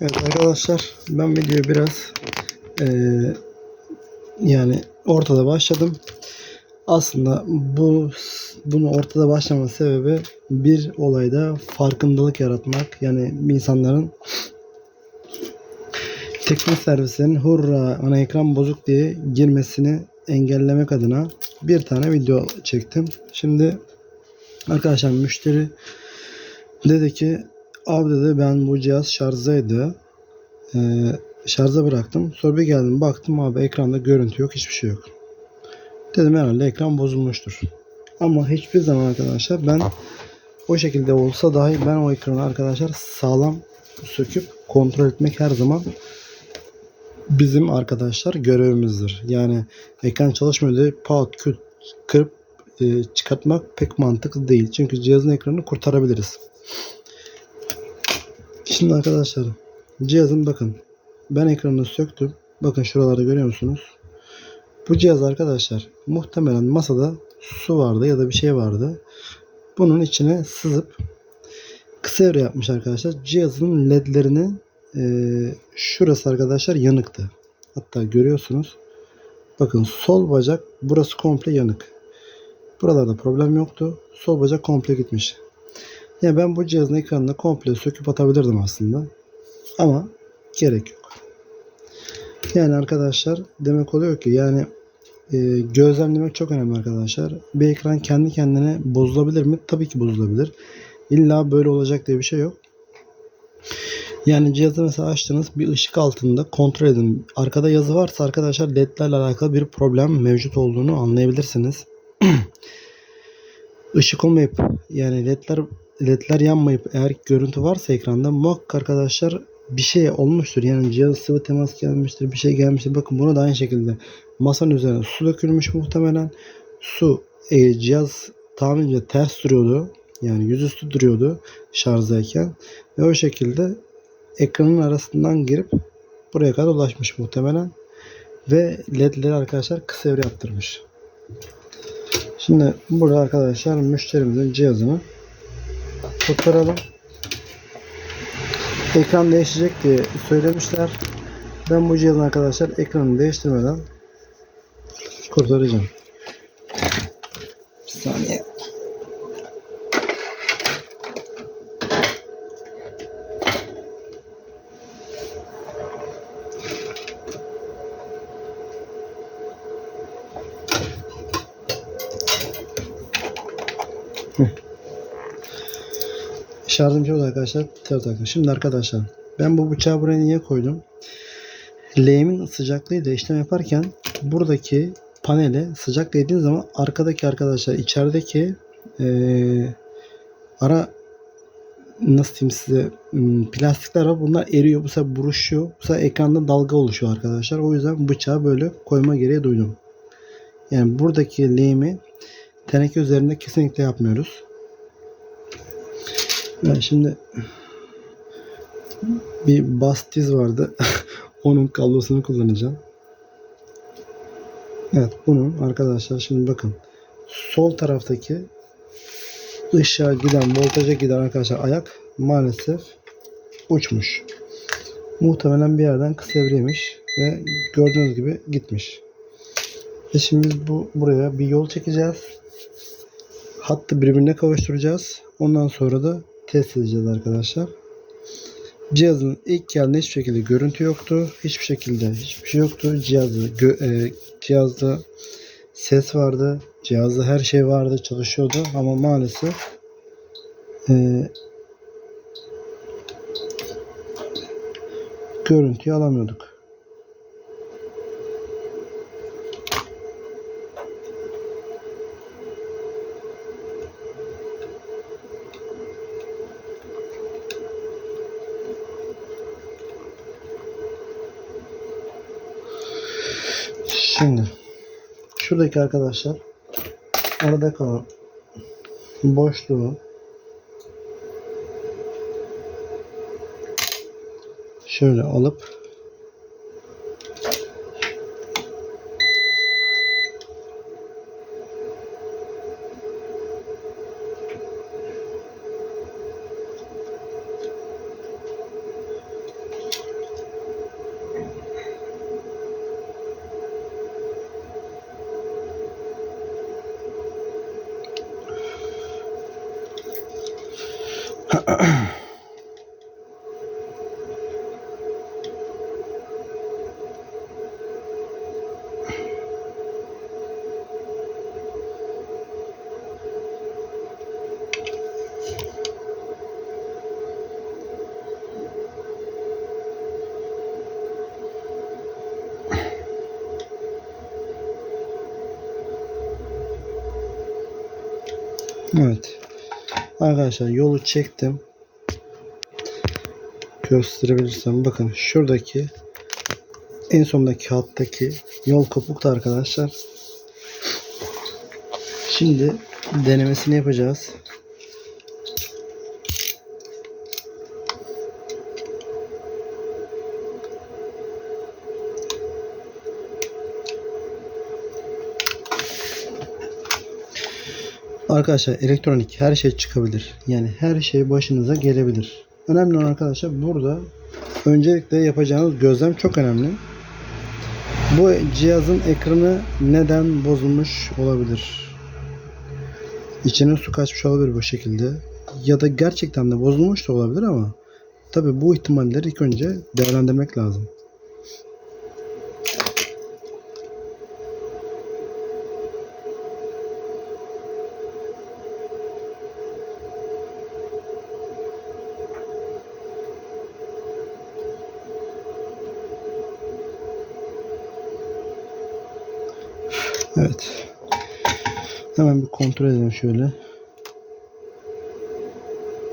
Evet arkadaşlar ben videoyu biraz eee, yani ortada başladım. Aslında bu bunu ortada başlama sebebi bir olayda farkındalık yaratmak. Yani insanların teknik servislerin hurra ana ekran bozuk diye girmesini engellemek adına bir tane video çektim. Şimdi arkadaşlar müşteri dedi ki abi dedi ben bu cihaz şarjdaydı. Ee, şarja bıraktım. Sonra bir geldim baktım abi ekranda görüntü yok hiçbir şey yok. Dedim herhalde ekran bozulmuştur. Ama hiçbir zaman arkadaşlar ben o şekilde olsa dahi ben o ekranı arkadaşlar sağlam söküp kontrol etmek her zaman bizim arkadaşlar görevimizdir. Yani ekran çalışmıyor diye pat küt kırıp e, çıkartmak pek mantıklı değil. Çünkü cihazın ekranını kurtarabiliriz. Şimdi arkadaşlar cihazın bakın ben ekranını söktüm. Bakın şuralarda görüyor musunuz? Bu cihaz arkadaşlar muhtemelen masada su vardı ya da bir şey vardı. Bunun içine sızıp kısa devre yapmış arkadaşlar. Cihazın ledlerini e, şurası arkadaşlar yanıktı. Hatta görüyorsunuz. Bakın sol bacak burası komple yanık. Buralarda problem yoktu. Sol bacak komple gitmiş. Yani ben bu cihazın ekranını komple söküp atabilirdim aslında. Ama gerek yok. Yani arkadaşlar demek oluyor ki yani e, gözlemlemek çok önemli arkadaşlar. Bir ekran kendi kendine bozulabilir mi? Tabii ki bozulabilir. İlla böyle olacak diye bir şey yok. Yani cihazı mesela açtınız bir ışık altında kontrol edin. Arkada yazı varsa arkadaşlar ledlerle alakalı bir problem mevcut olduğunu anlayabilirsiniz. Işık olmayıp yani ledler ledler yanmayıp eğer görüntü varsa ekranda muhakkak arkadaşlar bir şey olmuştur. Yani cihaz sıvı temas gelmiştir, bir şey gelmiştir. Bakın bunu da aynı şekilde masanın üzerine su dökülmüş muhtemelen. Su e, cihaz tahminimce ters duruyordu. Yani yüzüstü duruyordu şarjdayken. Ve o şekilde ekranın arasından girip buraya kadar ulaşmış muhtemelen. Ve ledleri arkadaşlar kısa devre yaptırmış. Şimdi burada arkadaşlar müşterimizin cihazını kurtaralım. Ekran değişecek diye söylemişler. Ben bu cihazın arkadaşlar ekranını değiştirmeden kurtaracağım. Bir saniye. Şarjım çok arkadaşlar. Evet arkadaşlar. Şimdi arkadaşlar ben bu bıçağı buraya niye koydum? Leğimin sıcaklığıyla işlem yaparken buradaki panele sıcak değdiğiniz zaman arkadaki arkadaşlar içerideki eee, ara nasıl diyeyim size hmm, plastikler var. Bunlar eriyor. Bu sefer buruşuyor. Bu sefer ekranda dalga oluşuyor arkadaşlar. O yüzden bıçağı böyle koyma gereği duydum. Yani buradaki lehimi teneke üzerinde kesinlikle yapmıyoruz. Ben şimdi bir bastiz vardı. Onun kablosunu kullanacağım. Evet bunun arkadaşlar şimdi bakın sol taraftaki ışığa giden voltaja giden arkadaşlar ayak maalesef uçmuş. Muhtemelen bir yerden kısa devreymiş ve gördüğünüz gibi gitmiş. Ve şimdi biz bu buraya bir yol çekeceğiz. Hattı birbirine kavuşturacağız. Ondan sonra da test edeceğiz arkadaşlar. Cihazın ilk geldiğinde hiçbir şekilde görüntü yoktu. Hiçbir şekilde hiçbir şey yoktu. Cihazda, e, cihazda ses vardı. Cihazda her şey vardı. Çalışıyordu. Ama maalesef e, görüntüyü alamıyorduk. Şimdi şuradaki arkadaşlar arada kalan boşluğu şöyle alıp uh Arkadaşlar yolu çektim. Gösterebilirsem bakın şuradaki en sondaki hattaki yol kopuktu arkadaşlar. Şimdi denemesini yapacağız. Arkadaşlar elektronik her şey çıkabilir. Yani her şey başınıza gelebilir. Önemli olan arkadaşlar burada öncelikle yapacağınız gözlem çok önemli. Bu cihazın ekranı neden bozulmuş olabilir? İçine su kaçmış olabilir bu şekilde. Ya da gerçekten de bozulmuş da olabilir ama tabi bu ihtimalleri ilk önce değerlendirmek lazım. Evet. Hemen bir kontrol edelim şöyle.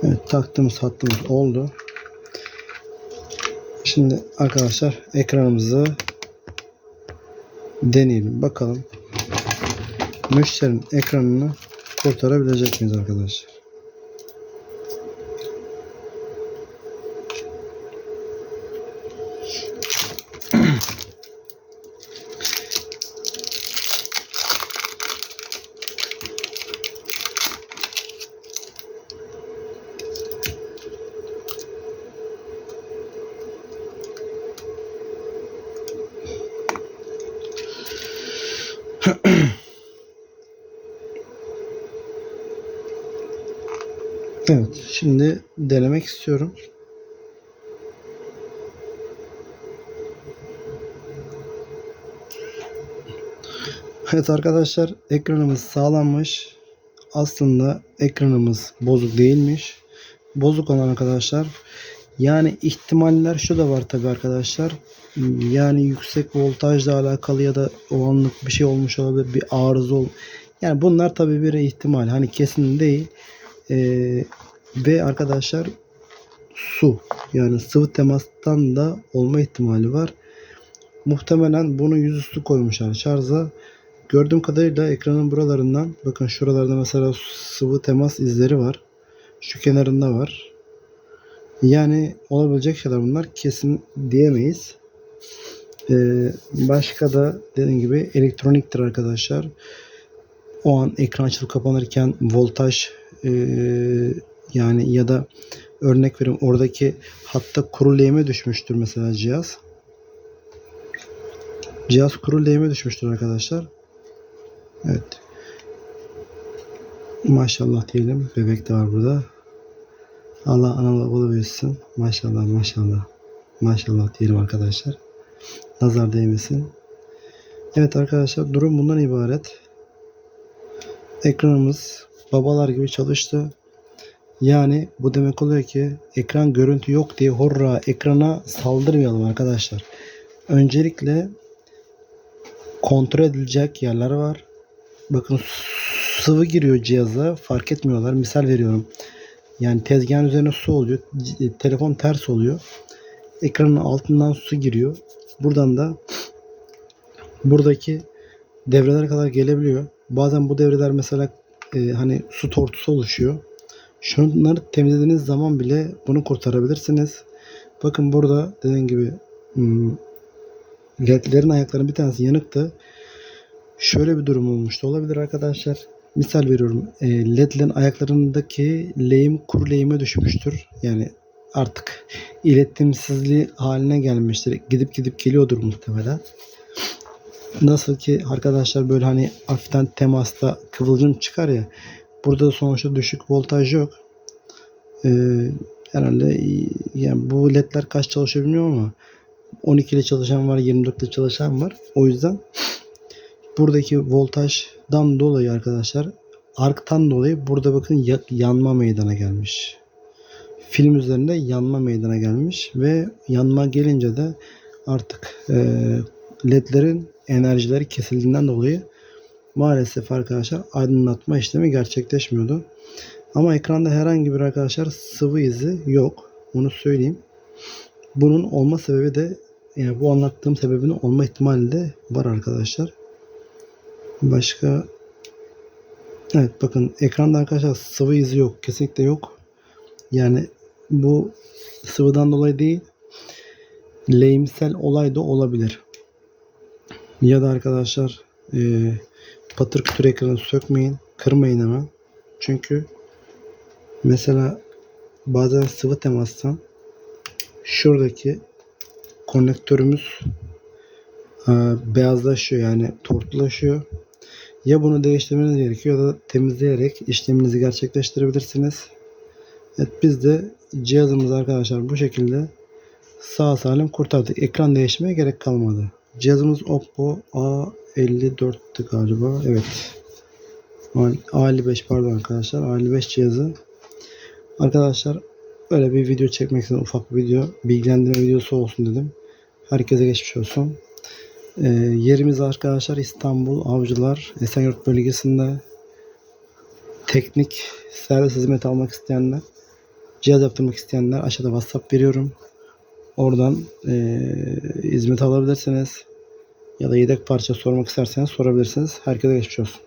Evet taktığımız hattımız oldu. Şimdi arkadaşlar ekranımızı deneyelim. Bakalım müşterinin ekranını kurtarabilecek miyiz arkadaşlar? Evet, şimdi denemek istiyorum. Evet arkadaşlar, ekranımız sağlanmış. Aslında ekranımız bozuk değilmiş. Bozuk olan arkadaşlar yani ihtimaller şu da var tabi arkadaşlar. Yani yüksek voltajla alakalı ya da o anlık bir şey olmuş olabilir. Bir arıza ol. Yani bunlar tabi bir ihtimal. Hani kesin değil. Ee, ve arkadaşlar su yani sıvı temastan da olma ihtimali var. Muhtemelen bunu yüzüstü koymuşlar şarja. Gördüğüm kadarıyla ekranın buralarından bakın şuralarda mesela sıvı temas izleri var. Şu kenarında var. Yani olabilecek şeyler bunlar kesin diyemeyiz. Ee, başka da dediğim gibi elektroniktir arkadaşlar. O an ekran açılıp kapanırken voltaj e, yani ya da örnek vereyim oradaki hatta kuru lehime düşmüştür mesela cihaz. Cihaz kuru lehime düşmüştür arkadaşlar. Evet. Maşallah diyelim. Bebek de var burada. Allah analı babalı büyüsün. Maşallah maşallah. Maşallah diyelim arkadaşlar. Nazar değmesin. Evet arkadaşlar durum bundan ibaret. Ekranımız babalar gibi çalıştı. Yani bu demek oluyor ki ekran görüntü yok diye horra ekrana saldırmayalım arkadaşlar. Öncelikle kontrol edilecek yerler var. Bakın sıvı giriyor cihaza fark etmiyorlar. Misal veriyorum. Yani tezgahın üzerine su oluyor. C- Telefon ters oluyor. Ekranın altından su giriyor. Buradan da buradaki devrelere kadar gelebiliyor. Bazen bu devreler mesela e, hani su tortusu oluşuyor. Şunları temizlediğiniz zaman bile bunu kurtarabilirsiniz. Bakın burada dediğim gibi hmm, ledlerin ayaklarının bir tanesi yanıktı. Şöyle bir durum olmuştu olabilir arkadaşlar. Misal veriyorum. E, ledlerin ayaklarındaki lehim kuru lehime düşmüştür. Yani artık iletimsizliği haline gelmiştir. Gidip gidip geliyordur muhtemelen. Nasıl ki arkadaşlar böyle hani hafiften temasta kıvılcım çıkar ya. Burada sonuçta düşük voltaj yok. e, herhalde yani bu ledler kaç çalışıyor bilmiyorum ama 12 ile çalışan var 24 ile çalışan var. O yüzden buradaki voltajdan dolayı arkadaşlar arktan dolayı burada bakın ya- yanma meydana gelmiş. Film üzerinde yanma meydana gelmiş ve yanma gelince de artık e, ledlerin enerjileri kesildiğinden dolayı maalesef arkadaşlar aydınlatma işlemi gerçekleşmiyordu. Ama ekranda herhangi bir arkadaşlar sıvı izi yok. Onu söyleyeyim. Bunun olma sebebi de yani bu anlattığım sebebinin olma ihtimali de var arkadaşlar. Başka Evet bakın ekranda arkadaşlar sıvı izi yok. Kesinlikle yok. Yani bu sıvıdan dolayı değil lehimsel olay da olabilir. Ya da arkadaşlar e, patır kütür ekranı sökmeyin. Kırmayın hemen. Çünkü mesela bazen sıvı temastan şuradaki konnektörümüz e, beyazlaşıyor yani tortulaşıyor. Ya bunu değiştirmeniz gerekiyor ya da temizleyerek işleminizi gerçekleştirebilirsiniz. Evet biz de cihazımızı arkadaşlar bu şekilde sağ salim kurtardık. Ekran değiştirmeye gerek kalmadı. Cihazımız Oppo A54'tü galiba. Evet. A55 pardon arkadaşlar. A55 cihazı. Arkadaşlar öyle bir video çekmek istedim. Ufak bir video. Bilgilendirme videosu olsun dedim. Herkese geçmiş olsun. Ee, yerimiz arkadaşlar İstanbul Avcılar Esenyurt bölgesinde teknik servis hizmeti almak isteyenler cihaz yaptırmak isteyenler aşağıda WhatsApp veriyorum. Oradan eee hizmet alabilirsiniz. Ya da yedek parça sormak isterseniz sorabilirsiniz. Herkese geçmiş olsun.